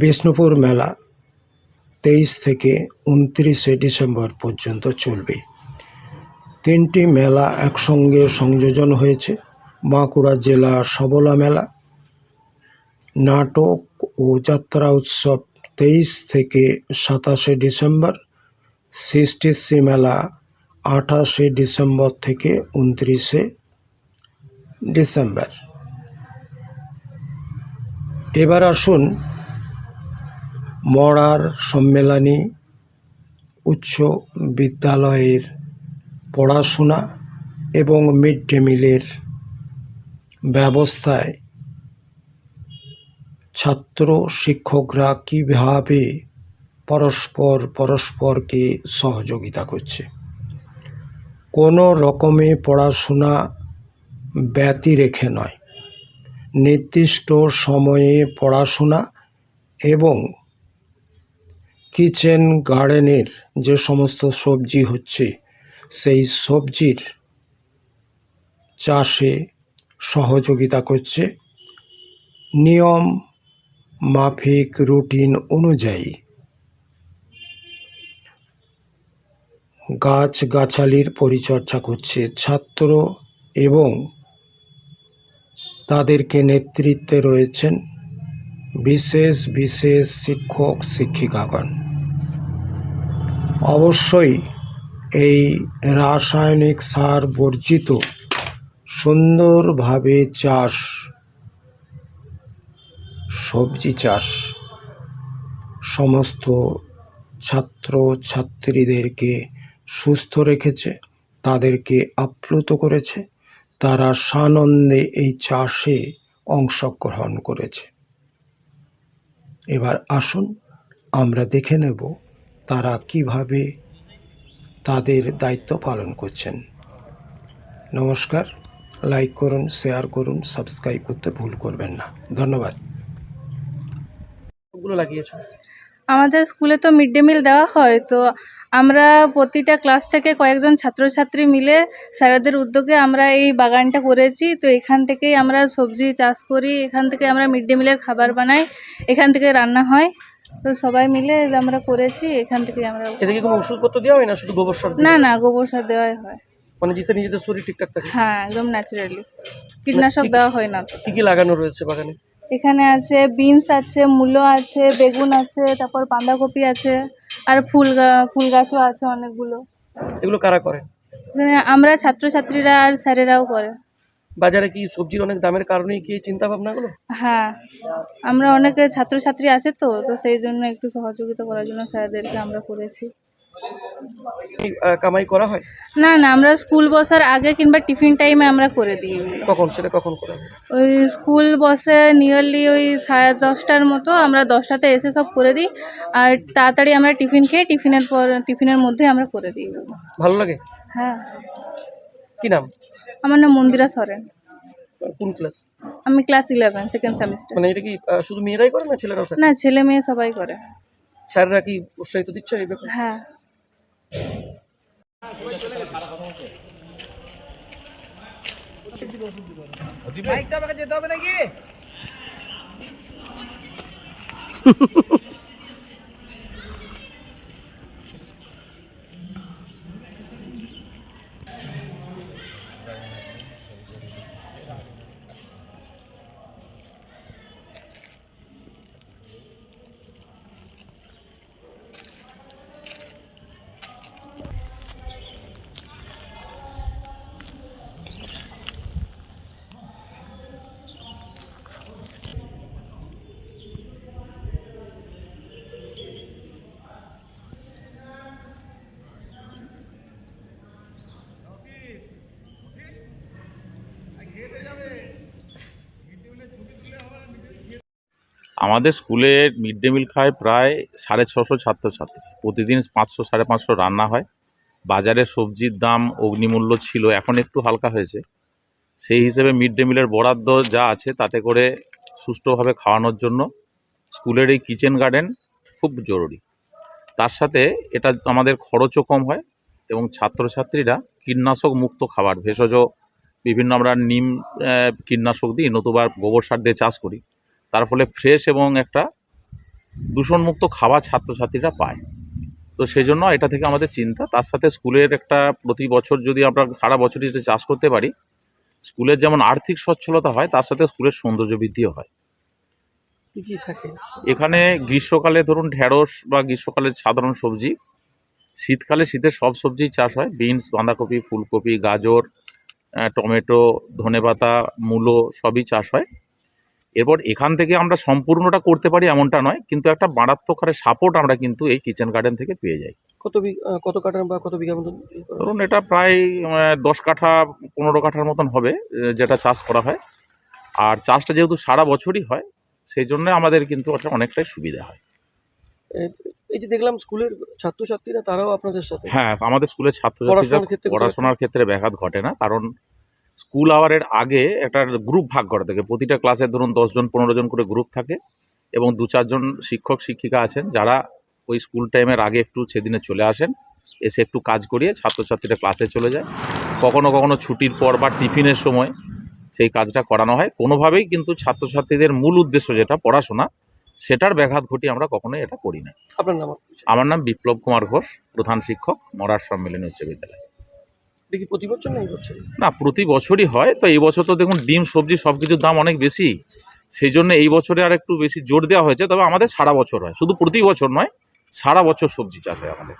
বিষ্ণুপুর মেলা তেইশ থেকে উনত্রিশে ডিসেম্বর পর্যন্ত চলবে। তিনটি মেলা একসঙ্গে সংযোজন হয়েছে। বাঁকুড়া জেলা সবলা মেলা, নাটক ও যাত্রা উৎসব তেইশ থেকে সাতাশে ডিসেম্বর সৃষ্টিশ্রী মেলা আঠাশে ডিসেম্বর থেকে উনত্রিশে ডিসেম্বর। এবার আসুন মরার সম্মেলনী উচ্চ বিদ্যালয়ের পড়াশোনা এবং মিড ডে মিলের ব্যবস্থায় ছাত্র শিক্ষকরা কীভাবে পরস্পর পরস্পরকে সহযোগিতা করছে? কোনো রকমে পড়াশোনা ব্যতি রেখে নয়। নির্দিষ্ট সময়ে পড়াশোনা এবং কিচেন গার্ডেনের যে সমস্ত সবজি হচ্ছে, সেই সবজির চাষে সহযোগিতা করছে। নিয়ম মাফিক রুটিন অনুযায়ী গাছগাছালির পরিচর্যা করছে ছাত্র এবং তাদেরকে নেতৃত্বে রয়েছেন বিশেষ বিশেষ শিক্ষক, শিক্ষিকাগণ। অবশ্যই এই রাসায়নিক সার বর্জিত সুন্দরভাবে চাষ, সবজি চাষ সমস্ত ছাত্র ছাত্রীদেরকে সুস্থ রেখেছে, তাদেরকে আপ্লুত করেছে, তারা সানন্দে এই চাষে অংশগ্রহণ করেছে। এবার আসুন আমরা দেখে নেব তারা কীভাবে তাদের দায়িত্ব পালন করছেন। নমস্কার লাইক করুন শেয়ার করুন সাবস্ক্রাইব করতে ভুল করবেন না। ধন্যবাদ। লাগিয়েছো? আমাদের স্কুলে তো মিড ডে মিল দেওয়া হয় তো আমরা প্রতিটা ক্লাস থেকে কয়েকজন ছাত্রছাত্রী মিলে স্যারেদের উদ্যোগে আমরা এই বাগানটা করেছি। তো এখান থেকেই আমরা সবজি চাষ করি এখান থেকে আমরা মিড ডে মিলের খাবার বানাই এখান থেকে রান্না হয়। তো সবাই মিলে আমরা করেছি এখান থেকে আমরা এদিকে কোনো ওষুধপত্র দেওয়া হয় না? শুধু গোবর সার না না গোবর সার দেওয়াই হয়। মানে জিসে নিজেদের শরীর ঠিকঠাক থাকে? হ্যাঁ একদম ন্যাচারালি কীটনাশক দেওয়া হয় না। কি কি লাগানো রয়েছে বাগানে? এখানে আছে বিনস আছে মূলো আছে বেগুন আছে তারপর বাঁধাকপি আছে আর ফুল ফুল গাছও আছে অনেকগুলো। এগুলো কারা করে? এখানে আমরা ছাত্রছাত্রীরা আর স্যারেরাও করে। বাজারে কি সবজির অনেক দামের কারণেই কি চিন্তা ভাবনাগুলো হ্যাঁ আমরা অনেকে ছাত্রছাত্রী আছে তো তো সেই জন্য একটু সহযোগিতা করার জন্য স্যারদেরকে আমরা করেছি। কামাই করা হয়? না না আমরা স্কুল বসার আগে কিংবা টিফিন টাইমে আমরা করে দিই। কখন? সেটা কখন করা ওই স্কুল বসে নিয়ারলি ওই সাড়ে দশটার মতো আমরা দশটাতে এসে সব করে দিই আর তাড়াতাড়ি আমরা টিফিন খেয়ে টিফিনের পর টিফিনের মধ্যে আমরা করে দিই। ভালো লাগে? হ্যাঁ। কি নাম? আমার নাম মন্দিরা সরেন। কোন ক্লাস আমি ক্লাস ইলেভেন সেকেন্ড সেমিস্টার মানে এটা কি শুধু মেয়েরাই করে না ছেলেরাও না ছেলে মেয়ে সবাই করে। স্যাররা কি উৎসাহিত দিচ্ছে এই ব্যাপারে? হ্যাঁ। বাইকটা আমাকে যেতে হবে নাকি? আমাদের স্কুলে মিড ডে মিল খায় প্রায় সাড়ে ছশো ছাত্রছাত্রী। প্রতিদিন পাঁচশো, সাড়ে পাঁচশো রান্না হয়। বাজারে সবজির দাম অগ্নিমূল্য ছিল, এখন একটু হালকা হয়েছে। সেই হিসেবে মিড ডে মিলের বরাদ্দ যা আছে তাতে করে সুষ্ঠুভাবে খাওয়ানোর জন্য স্কুলের এই কিচেন গার্ডেন খুব জরুরি। তার সাথে এটা আমাদের খরচও কম হয় এবং ছাত্রছাত্রীরা কীটনাশক মুক্ত খাবার, ভেষজ, বিভিন্ন আমরা নিম কীটনাশক দিই, নতুবা গোবর সার দিয়ে চাষ করি। তার ফলে ফ্রেশ এবং একটা দূষণমুক্ত খাবার ছাত্রছাত্রীরা পায়। তো সেই জন্য এটা থেকে আমাদের চিন্তা। তার সাথে স্কুলের একটা প্রতি বছর যদি আমরা সারা বছরই যে চাষ করতে পারি স্কুলের যেমন আর্থিক সচ্ছলতা হয় তার সাথে স্কুলের সৌন্দর্য বৃদ্ধিও হয়। কি থাকে? এখানে গ্রীষ্মকালে ধরুন ঢেঁড়স বা গ্রীষ্মকালের সাধারণ সবজি শীতকালে শীতের সব সবজিই চাষ হয়। বিনস বাঁধাকপি ফুলকপি গাজর টমেটো ধনেপাতা মূলো সবই চাষ হয়। এরপর এখান থেকে আমরা সম্পূর্ণটা করতে পারি এমনটা নয় কিন্তু একটা মারাত্মক হারে সাপোর্ট আমরা কিন্তু এই কিচেন গার্ডেন থেকে পেয়ে যাই। কত কত কাঠার বা কত বিঘা মতন ইয়ে? ধরুন এটা প্রায় দশ কাঠা পনেরো কাঠার মতন হবে যেটা চাষ করা হয়। আর চাষটা যেহেতু সারা বছরই হয় সেই জন্য আমাদের কিন্তু ওটা অনেকটাই সুবিধা হয়। এই যে দেখলাম স্কুলের ছাত্রছাত্রীরা তারাও আপনাদের সাথে? হ্যাঁ আমাদের স্কুলের ছাত্রছাত্রীরা পড়াশোনার ক্ষেত্রে ব্যাঘাত ঘটে না কারণ স্কুল আওয়ারের আগে একটা গ্রুপ ভাগ করা থাকে। প্রতিটা ক্লাসে ধরুন দশজন পনেরো জন করে গ্রুপ থাকে এবং দু চারজন শিক্ষক শিক্ষিকা আছেন যারা ওই স্কুল টাইমের আগে একটু সেদিনে চলে আসেন এসে একটু কাজ করিয়ে ছাত্রছাত্রীরা ক্লাসে চলে যায়। কখনো কখনো ছুটির পর বা টিফিনের সময় সেই কাজটা করানো হয়। কোনোভাবেই কিন্তু ছাত্রছাত্রীদের মূল উদ্দেশ্য যেটা পড়াশোনা সেটার ব্যাঘাত ঘটিয়ে আমরা কখনোই এটা করি না। আপনার নাম আমার নাম বিপ্লব কুমার ঘোষ প্রধান শিক্ষক মরার সম্মেলনী উচ্চ বিদ্যালয়। কি প্রতি বছর না না, প্রতি বছরই হয়। তো এই বছর তো দেখুন, ডিম, সবজি সব কিছুর দাম অনেক বেশি। সেই জন্য এই বছরে আর একটু বেশি জোর দেওয়া হয়েছে। তবে আমাদের সারা বছর হয়। শুধু প্রতি বছর নয়, সারা বছর সবজি চাষ হয় আমাদের।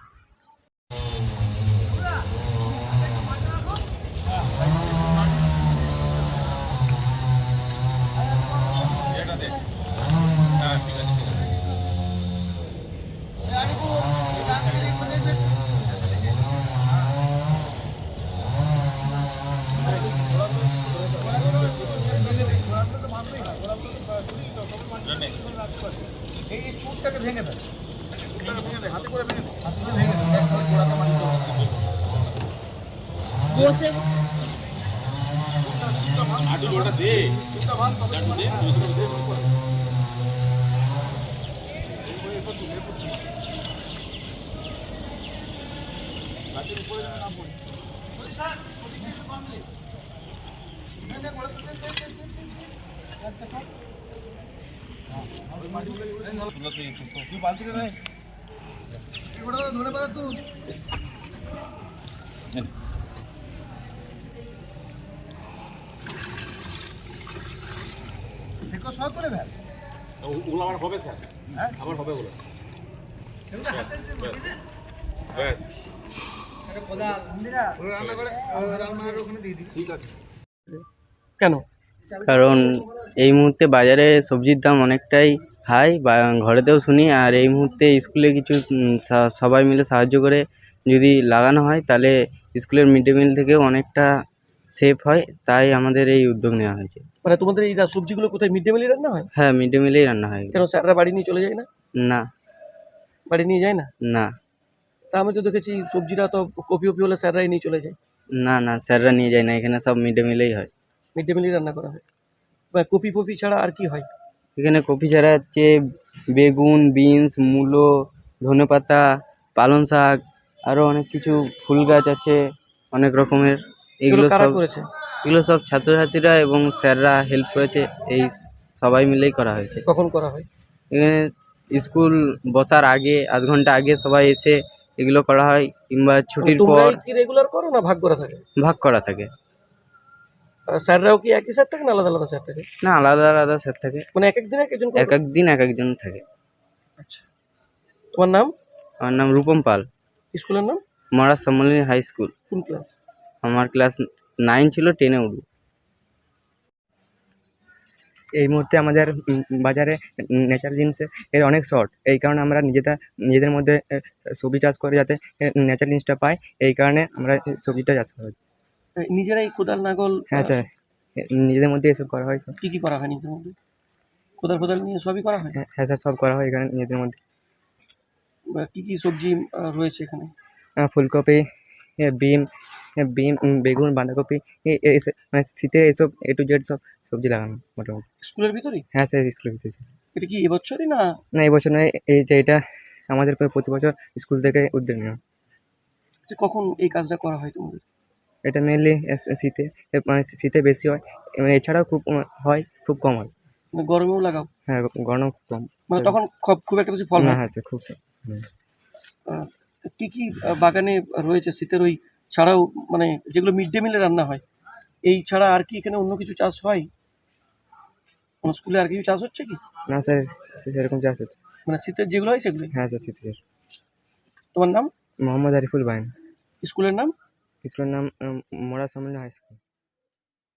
দে তুই বালতিটা নাই ধরে পাতা তুই ওগুলো আবার হবে স্যার? আবার হবে ওগুলো? কেন? কারণ এই মুহূর্তে বাজারে সবজির দাম অনেকটাই হাই বা ঘরেতেও শুনি আর এই মুহূর্তে স্কুলে কিছু সবাই মিলে সাহায্য করে যদি লাগানো হয় তাহলে স্কুলের মিড ডে মিল থেকেও অনেকটা সেফ হয় তাই আমাদের এই উদ্যোগ নেওয়া হয়েছে। মানে তোমাদের এই রা- সবজিগুলো কোথায় মিড ডে মিলে রান্না হয়? হ্যাঁ মিড ডে মিলেই রান্না হয়। কেন স্যাররা বাড়ি নিয়ে চলে যায় না? না। বাড়ি নিয়ে যায় না? না। তা আমি তো দেখেছি সবজিটা তো কপি কপি হলে স্যাররাই নিয়ে চলে যায়। না না স্যাররা নিয়ে যায় না এখানে সব মিড ডে মিলেই হয়। মিড ডে মিলেই রান্না করা হয়। বা কপি ফপি ছাড়া আর কি হয়? এখানে কপি ছাড়া হচ্ছে বেগুন বিনস মূলো ধনেপাতা পালং শাক আরও অনেক কিছু ফুল গাছ আছে অনেক রকমের। এগুলো সব করেছে? এগুলো সব ছাত্রছাত্রীরা এবং স্যাররা হেল্প করেছে। এই সবাই মিলেই করা হয়েছে। কখন করা হয়? এখানে স্কুল বসার আগে আধ ঘণ্টা আগে সবাই এসে এগুলো করা হয় কিংবা ছুটির পর কি রেগুলার করো না ভাগ করা থাকে? ভাগ করা থাকে। স্যাররাও কি একই স্যার থাকে না আলাদা আলাদা স্যার থাকে? না আলাদা আলাদা স্যার থাকে। মানে এক এক দিন এক একজন এক এক দিন এক একজন থাকে। আচ্ছা। তোমার নাম? আমার নাম রূপম পাল। স্কুলের নাম? Maharaj Sammilani high school. কোন ক্লাস? আমার ক্লাস নাইন ছিল টেনে উঠব। এই মুহূর্তে আমাদের বাজারে নেচার জিনিসের এর অনেক শর্ট এই কারণে আমরা নিজেদের নিজেদের মধ্যে সবজি চাষ করে যাতে নেচার জিনিসটা পাই। এই কারণে আমরা সবজিটা চাষ করি। নিজেরাই কোদাল নাগল হ্যাঁ স্যার। নিজেদের মধ্যে এসব করা হয় সব কি কি করা হয় নিজের মধ্যে? কোদাল কোদাল নিয়ে সবই করা হয়? হ্যাঁ হ্যাঁ স্যার সব করা হয় এখানে নিজেদের মধ্যে। কী কি কি সবজি রয়েছে এখানে? ফুলকপি বিম এ, বিম বেগুন বাঁধাকপি এ- এ- মানে শীতে এসব এ টু জেড সব সবজি লাগানো মোটামুটি। স্কুলের ভিতরেই? হ্যাঁ স্যার স্কুলের ভিতরে এটা কি এবছরই না? না এবছর নয় এই যে এটা আমাদের প্রতি বছর স্কুল থেকে উদ্যোগ নেওয়া। যে কখন এই কাজটা করা হয় তোমাদের? এটা মেনলি শীতে মানে শীতে বেশি হয় এবং এছাড়াও খুব হয় খুব কম হয়। মানে গরমেও লাগাও? হ্যাঁ গরম কম। মানে তখন খুব খুব একটা বেশি ফল না হ্যাঁ স্যার খুব কি কি বাগানে রয়েছে শীতের ওই ছাড়াও মানে যেগুলো মিড ডে মিলে রান্না হয় এই ছাড়া আর কি এখানে অন্য কিছু চাষ হয়? কোনো স্কুলে আর কিছু চাষ হচ্ছে কি? না স্যার সেরকম চাষ হচ্ছে। মানে শীতের যেগুলো হয় সেগুলো? হ্যাঁ স্যার শীত স্যার তোমার নাম? মোহাম্মদ আরিফুল বাইন স্কুলের নাম? স্কুলের নাম মোড়া সামনে হাই স্কুল।